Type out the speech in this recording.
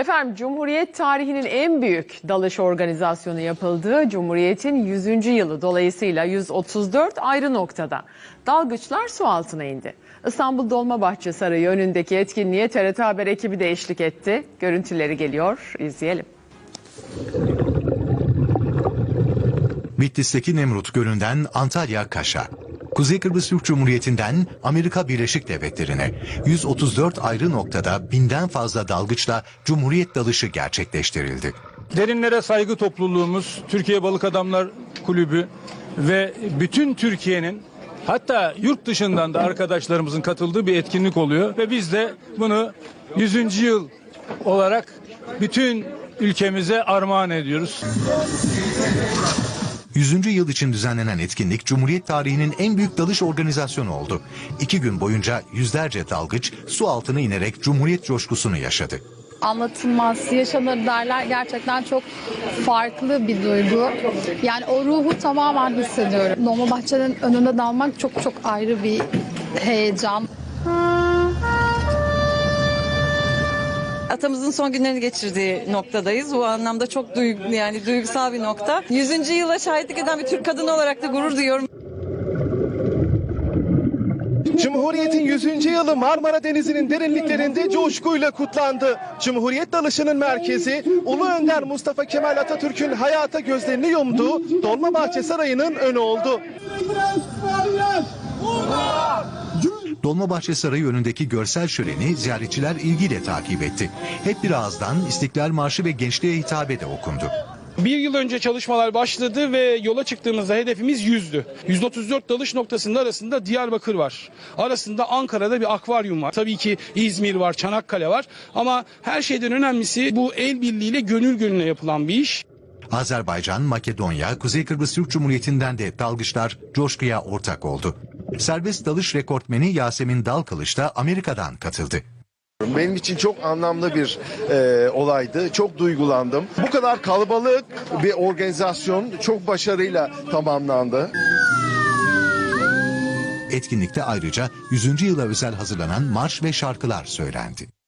Efendim Cumhuriyet tarihinin en büyük dalış organizasyonu yapıldı. Cumhuriyet'in 100. yılı dolayısıyla 134 ayrı noktada dalgıçlar su altına indi. İstanbul Dolmabahçe Sarayı önündeki etkinliğe TRT Haber ekibi de eşlik etti. Görüntüleri geliyor, izleyelim. Bitlis'teki Nemrut Gölü'nden Antalya Kaş'a. Kuzey Kıbrıs Türk Cumhuriyeti'nden Amerika Birleşik Devletleri'ne 134 ayrı noktada binden fazla dalgıçla Cumhuriyet dalışı gerçekleştirildi. Derinlere saygı topluluğumuz, Türkiye Balık Adamlar Kulübü ve bütün Türkiye'nin hatta yurt dışından da arkadaşlarımızın katıldığı bir etkinlik oluyor ve biz de bunu 100. yıl olarak bütün ülkemize armağan ediyoruz. 100. yıl için düzenlenen etkinlik Cumhuriyet tarihinin en büyük dalış organizasyonu oldu. İki gün boyunca yüzlerce dalgıç su altına inerek Cumhuriyet coşkusunu yaşadı. anlatılmaz, yaşanır derler. Gerçekten çok farklı bir duygu. Yani o ruhu tamamen hissediyorum. Dolmabahçe'nin önünde dalmak çok çok ayrı bir heyecan. Atamızın son günlerini geçirdiği noktadayız. Bu anlamda çok duygu, yani duygusal bir nokta. 100. yıla şahitlik eden bir Türk kadını olarak da gurur duyuyorum. Cumhuriyet'in 100. yılı Marmara Denizi'nin derinliklerinde coşkuyla kutlandı. Cumhuriyet dalışının merkezi Ulu Önder Mustafa Kemal Atatürk'ün hayata gözlerini yumduğu Dolmabahçe Sarayı'nın önü oldu. Dolmabahçe Sarayı önündeki görsel şöleni ziyaretçiler ilgiyle takip etti. Hep bir ağızdan İstiklal Marşı ve gençliğe hitabe de okundu. Bir yıl önce çalışmalar başladı ve yola çıktığımızda hedefimiz 100'dü. 134 dalış noktasında arasında Diyarbakır var. Arasında Ankara'da bir akvaryum var. Tabii ki İzmir var, Çanakkale var. Ama her şeyden önemlisi bu el birliğiyle gönül gönüle yapılan bir iş. Azerbaycan, Makedonya, Kuzey Kıbrıs Türk Cumhuriyeti'nden de dalgıçlar coşkuya ortak oldu. Serbest dalış rekortmeni Yasemin Dalkılıç da Amerika'dan katıldı. Benim için çok anlamlı bir e, olaydı. Çok duygulandım. Bu kadar kalabalık bir organizasyon çok başarıyla tamamlandı. Etkinlikte ayrıca 100. yıla özel hazırlanan marş ve şarkılar söylendi.